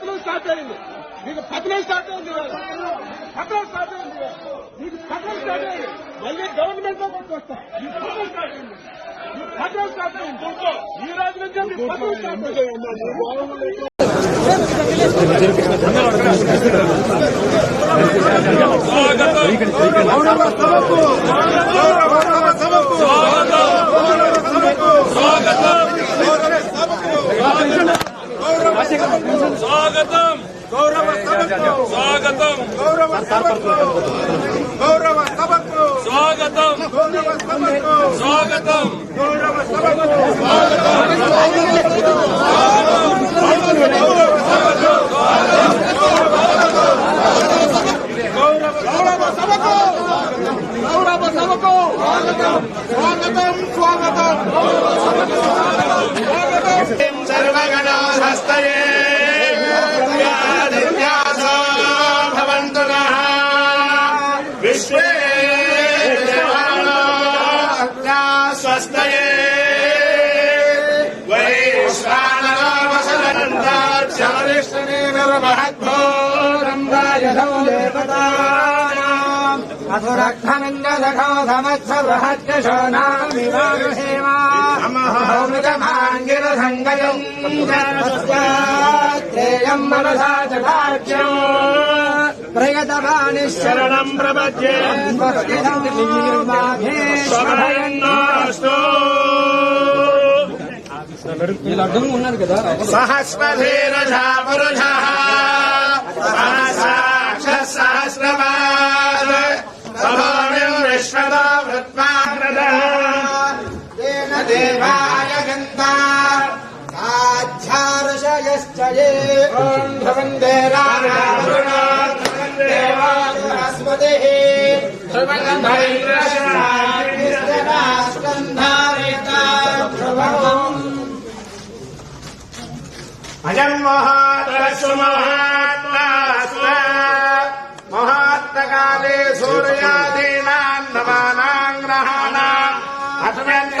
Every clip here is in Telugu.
పతనం స్టార్ట్ అయింది. మీకు పతనం స్టార్ట్ అయింది ఇవాళ. పతనం స్టార్ట్ అయింది మీకు పతనం స్టార్ట్ అయింది. మళ్ళీ గవర్నమెంట్లో కొట్టుకొస్తాం మీకు పతనం స్టార్ట్ అయింది. పతనం స్టార్ట్ అయింది. ఈ రోజు నుంచి మీకు పతనం స్టార్ట్ అయింది. స్వాగతం. స్వాగతం. సర్వగణ హస్తయ सखो देवतानाम् अधुरक्षमिन्द्रसखो समत्स बृहत्कशो नामिवागसेवा मृतभाङ्गिरसङ्गयम् ेयम् मनसा च भाग्यम् प्रयतभानिशरणम् प्रपद्ये सहस्वधीरधा पुरुषः सहसाक्षः सहस्रपाद सभामिम् विश्वदा वृत्माग्रदः तेन देवाय गन्ता आध्यार्षयश्च ये ॐ भवन्दे रामस्पतिः अयम् महात्मसु महात्मास्व మహాత్మకాలే సూర్యాదీనాన్నమానాం గ్రహాణాం అటువంటి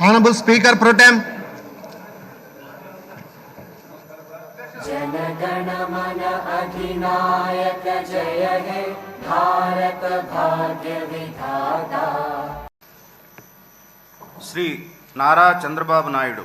Honorable Speaker Pro Tem, Jana Gana Mana अधिनायक जय हे भारत भाग्य विधाता శ్రీ నారా చంద్రబాబు నాయుడు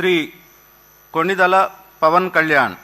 श्री कोणिदल पवन कल्याण